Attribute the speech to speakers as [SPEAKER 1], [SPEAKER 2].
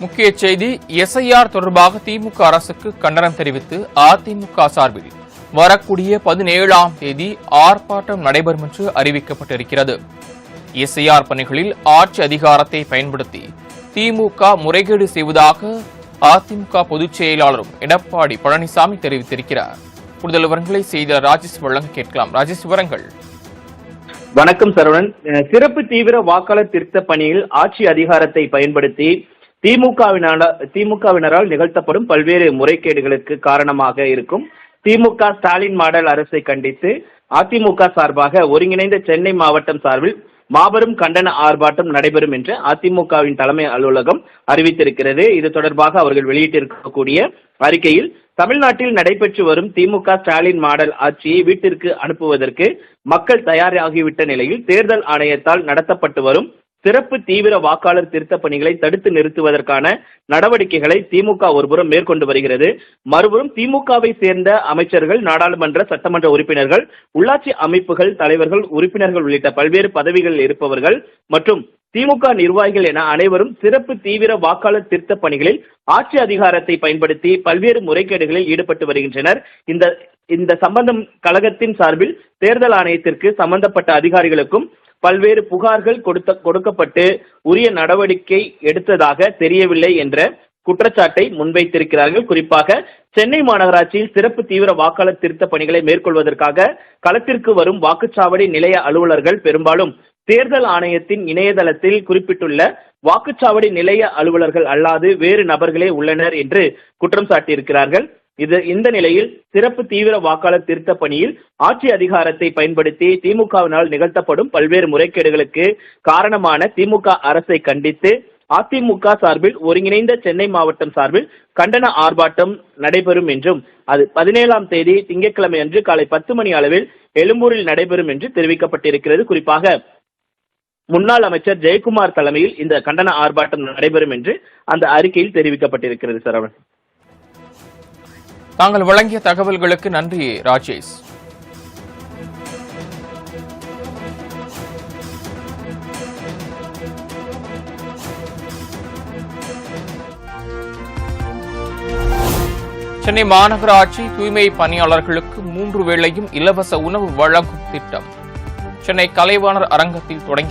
[SPEAKER 1] முக்கிய செய்தி எஸ்ஐஆர் தொடர்பாக திமுக அரசுக்கு கண்டனம் தெரிவித்து அதிமுக சார்பில் வரக்கூடிய பதினேழாம் தேதி ஆர்ப்பாட்டம் நடைபெறும் என்று அறிவிக்கப்பட்டிருக்கிறது. எஸ்ஐஆர் பணிகளில் ஆட்சி அதிகாரத்தை பயன்படுத்தி திமுக முறைகேடு செய்வதாக அதிமுக பொதுச் செயலாளரும் எடப்பாடி பழனிசாமி தெரிவித்திருக்கிறார். கூடுதல் விவரங்களை செய்த ராஜேஷ் வழங்க கேட்கலாம். ராஜேஷ் விவரங்கள்
[SPEAKER 2] வணக்கம் சரவணன். சிறப்பு தீவிர வாக்காளர் திருத்த பணியில் ஆட்சி அதிகாரத்தை பயன்படுத்தி திமுகவினால திமுகவினரால் நிகழ்த்தப்படும் பல்வேறு முறைகேடுகளுக்கு காரணமாக இருக்கும் திமுக ஸ்டாலின் மாடல் அரசை கண்டித்து அதிமுக சார்பாக ஒருங்கிணைந்த சென்னை மாவட்டம் சார்பில் மாபெரும் கண்டன ஆர்ப்பாட்டம் நடைபெறும் என்று அதிமுகவின் தலைமை அலுவலகம் அறிவித்திருக்கிறது. இது தொடர்பாக அவர்கள் வெளியிட்டிருக்கக்கூடிய அறிக்கையில் தமிழ்நாட்டில் நடைபெற்று வரும் திமுக ஸ்டாலின் மாடல் ஆட்சியை வீட்டிற்கு அனுப்புவதற்கு மக்கள் தயாராகிவிட்ட நிலையில் தேர்தல் ஆணையத்தால் நடத்தப்பட்டு வரும் சிறப்பு தீவிர வாக்காளர் திருத்த பணிகளை தடுத்து நிறுத்துவதற்கான நடவடிக்கைகளை திமுக ஒருபுறம் மேற்கொண்டு வருகிறது. மறுபுறம் திமுகவை சேர்ந்த அமைச்சர்கள் நாடாளுமன்ற சட்டமன்ற உறுப்பினர்கள் உள்ளாட்சி அமைப்புகள் தலைவர்கள் உறுப்பினர்கள் உள்ளிட்ட பல்வேறு பதவிகளில் இருப்பவர்கள் மற்றும் திமுக நிர்வாகிகள் என அனைவரும் சிறப்பு தீவிர வாக்காளர் திருத்த பணிகளில் ஆட்சி அதிகாரத்தை பயன்படுத்தி பல்வேறு முறைகேடுகளில் ஈடுபட்டு வருகின்றனர். இந்த இந்த சம்பந்தம் கழகத்தின் சார்பில் தேர்தல் ஆணையத்திற்கு சம்பந்தப்பட்ட அதிகாரிகளுக்கும் பல்வேறு புகார்கள் கொடுத்த கொடுக்கப்பட்டு உரிய நடவடிக்கை எடுத்ததாக தெரியவில்லை என்ற குற்றச்சாட்டை முன்வைத்திருக்கிறார்கள். குறிப்பாக சென்னை மாநகராட்சியில் சிறப்பு தீவிர வாக்காளர் திருத்த பணிகளை மேற்கொள்வதற்காக களத்திற்கு வரும் வாக்குச்சாவடி நிலைய அலுவலர்கள் பெரும்பாலும் தேர்தல் ஆணையத்தின் இணையதளத்தில் குறிப்பிட்டுள்ள வாக்குச்சாவடி நிலைய அலுவலர்கள் அல்லாது வேறு நபர்களே உள்ளனர் என்று குற்றம் சாட்டியிருக்கிறார்கள். இது இந்த நிலையில் சிறப்பு தீவிர வாக்காளர் திருத்த பணியில் ஆட்சி அதிகாரத்தை பயன்படுத்தி திமுகவினால் நிகழ்த்தப்படும் பல்வேறு முறைகேடுகளுக்கு காரணமான திமுக அரசை கண்டித்து அதிமுக சார்பில் ஒருங்கிணைந்த சென்னை மாவட்டம் சார்பில் கண்டன ஆர்ப்பாட்டம் நடைபெறும் என்றும் அது பதினேழாம் தேதி திங்கட்கிழமை அன்று காலை பத்து மணி அளவில் எழும்பூரில் நடைபெறும் என்று தெரிவிக்கப்பட்டிருக்கிறது. குறிப்பாக முன்னாள் அமைச்சர் ஜெயக்குமார் தலைமையில் இந்த கண்டன ஆர்ப்பாட்டம் நடைபெறும் என்று அந்த அறிக்கையில் தெரிவிக்கப்பட்டிருக்கிறது சரவணன்.
[SPEAKER 1] தாங்கள் வழங்கிய தகவல்களுக்கு நன்றி ராஜேஷ். சென்னை மாநகராட்சி தூய்மை பணியாளர்களுக்கு மூன்று வேளையும் இலவச உணவு வழங்கும் திட்டம். சென்னை கலைவாணர் அரங்கத்தில் தொடங்கி